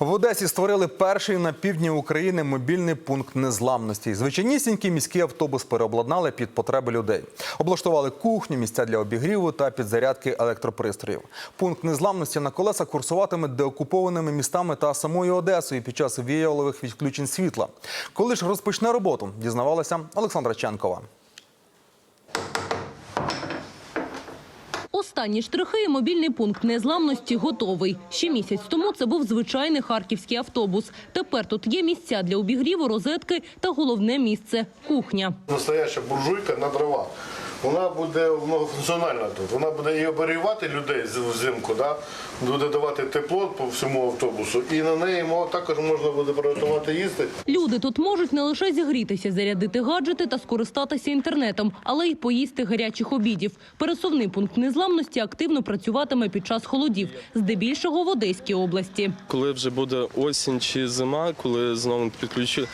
В Одесі створили перший на півдні України мобільний пункт незламності. Звичайнісінький міський автобус переобладнали під потреби людей. Облаштували кухню, місця для обігріву та підзарядки електропристроїв. Пункт незламності на колесах курсуватиме деокупованими містами та самою Одесою під час віялових відключень світла. Коли ж розпочне роботу, дізнавалася Олександра Ченкова. Останні штрихи і мобільний пункт незламності готовий. Ще місяць тому це був звичайний харківський автобус. Тепер тут є місця для обігріву, розетки та головне місце кухня. Настояща буржуйка на дрова. Вона буде многофункціональна тут. Вона буде і оберігати людей з- взимку, да? буде давати тепло по всьому автобусу. І на неї мо- також можна буде приготувати їсти. Люди тут можуть не лише зігрітися, зарядити гаджети та скористатися інтернетом, але й поїсти гарячих обідів. Пересувний пункт незламності активно працюватиме під час холодів, здебільшого в Одеській області. Коли вже буде осінь чи зима, коли знову підключу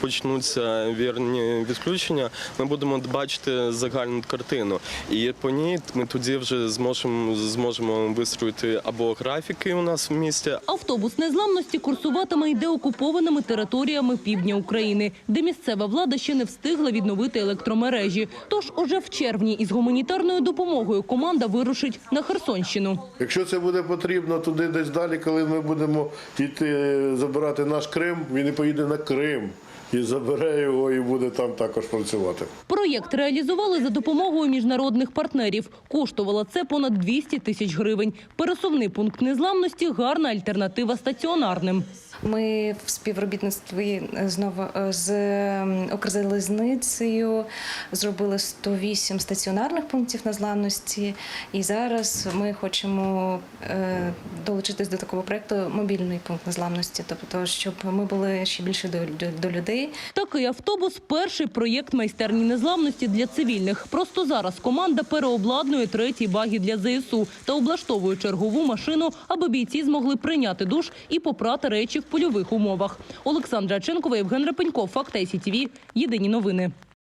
почнуться вірні відключення, ми будемо бачити загальну картину. І по ній ми тоді вже зможемо зможемо вистроїти або графіки у нас в місті, Автобус незламності курсуватиме й деокупованими територіями півдня України, де місцева влада ще не встигла відновити електромережі. Тож уже в червні із гуманітарною допомогою команда вирушить на Херсонщину. Якщо це буде потрібно туди десь далі, коли ми будемо йти е, забирати наш Крим, він і поїде на Крим. І забере його і буде там також працювати. Проєкт реалізували за допомогою міжнародних партнерів. Коштувало це понад 200 тисяч гривень. Пересувний пункт незламності гарна альтернатива стаціонарним. Ми в співробітництві знову е, з Укрзалізницею зробили 108 стаціонарних пунктів незламності, і зараз ми хочемо е, долучитись до такого проекту мобільний пункт незламності, тобто щоб ми були ще більше до, до, до людей. Такий автобус перший проєкт майстерні незламності для цивільних. Просто зараз команда переобладнує третій багі для ЗСУ та облаштовує чергову машину, аби бійці змогли прийняти душ і попрати речі в польових умовах. Олександра Ченкова, Євген Репенько, Факт ICTV. Єдині новини.